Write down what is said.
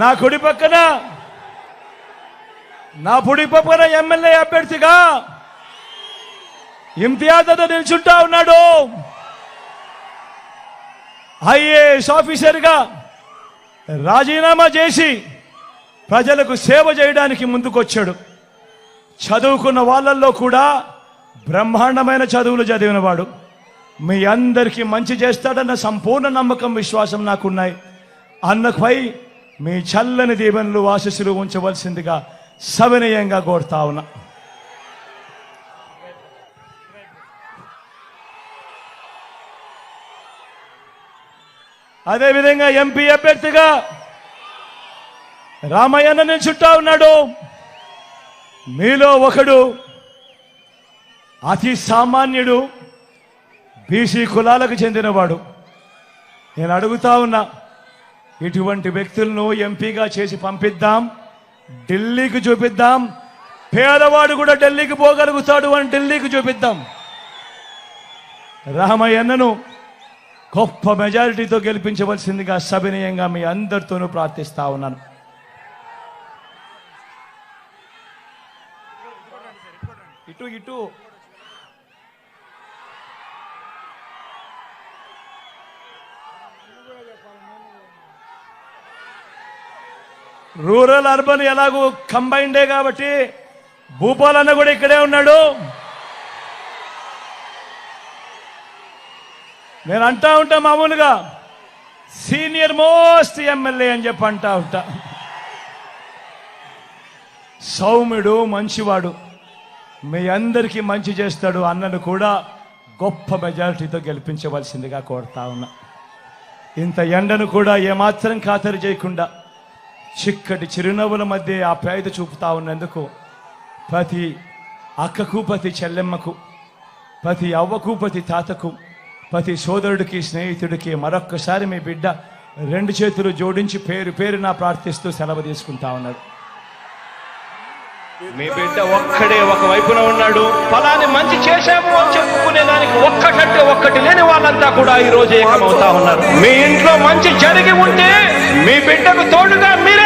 నా కుడి పక్కన నా కుడి పక్కన ఎమ్మెల్యే అభ్యర్థిగా ఇమ్తియాజ్ అతను నిల్చుంటా ఉన్నాడు. ఐఏఎస్ ఆఫీసర్గా రాజీనామా చేసి ప్రజలకు సేవ చేయడానికి ముందుకొచ్చాడు. చదువుకున్న వాళ్ళల్లో కూడా బ్రహ్మాండమైన చదువులు చదివినవాడు మీ అందరికీ మంచి చేస్తాడన్న సంపూర్ణ నమ్మకం విశ్వాసం నాకున్నాయి. అన్నపై మీ చల్లని దీవెనలు ఆశీస్సులు ఉంచవలసిందిగా సవినయంగా కోరుతా ఉన్నా. అదేవిధంగా ఎంపీ అభ్యర్థిగా రామయ్యన్న చుట్టా ఉన్నాడు. మీలో ఒకడు అతి సామాన్యుడు బీసీ కులాలకు చెందినవాడు. నేను అడుగుతా ఉన్నా ఇటువంటి వ్యక్తులను ఎంపీగా చేసి పంపిద్దాం ఢిల్లీకి చూపిద్దాం. పేదవాడు కూడా ఢిల్లీకి పోగలుగుతాడు అని ఢిల్లీకి చూపిద్దాం. రామయ్యన్నను గొప్ప మెజారిటీతో గెలిపించవలసిందిగా సవినయంగా మీ అందరితోనూ ప్రార్థిస్తా ఉన్నాను. ఇటు ఇటు. రూరల్ అర్బన్ ఎలాగో కంబైండే కాబట్టి భూపాల్ అన్న కూడా ఇక్కడే ఉన్నాడు. నేను అంటా ఉంటా మామూలుగా సీనియర్ మోస్ట్ ఎమ్మెల్యే అని చెప్పి అంటా ఉంటా. సౌమ్యుడు మంచివాడు. మీ అందరికీ మంచి చేస్తాడు అన్నను కూడా గొప్ప మెజారిటీతో గెలిపించవలసిందిగా కోరుతా ఉన్నా. ఇంత ఎండను కూడా ఏమాత్రం ఖాతరు చేయకుండా చిక్కటి చిరునవ్వుల మధ్య ఆ పేద చూపుతా ఉన్నందుకు ప్రతి అక్కకు ప్రతి చెల్లెమ్మకు ప్రతి అవ్వకు ప్రతి తాతకు ప్రతి సోదరుడికి స్నేహితుడికి మరొక్కసారి మీ బిడ్డ రెండు చేతులు జోడించి పేరు పేరున ప్రార్థిస్తూ సెలవు తీసుకుంటా ఉన్నాడు. మీ బిడ్డ ఒక్కడే ఒక వైపున ఉన్నాడు. ఫలాన్ని మంచి చేశాము అని చెప్పుకునే దానికి ఒక్కటంటే ఒక్కటి లేని వాళ్ళంతా కూడా ఈ రోజు ఏకమవుతా ఉన్నారు. మీ ఇంట్లో మంచి జరిగి ఉంటే మీ బిడ్డకు తోడుగా మీరే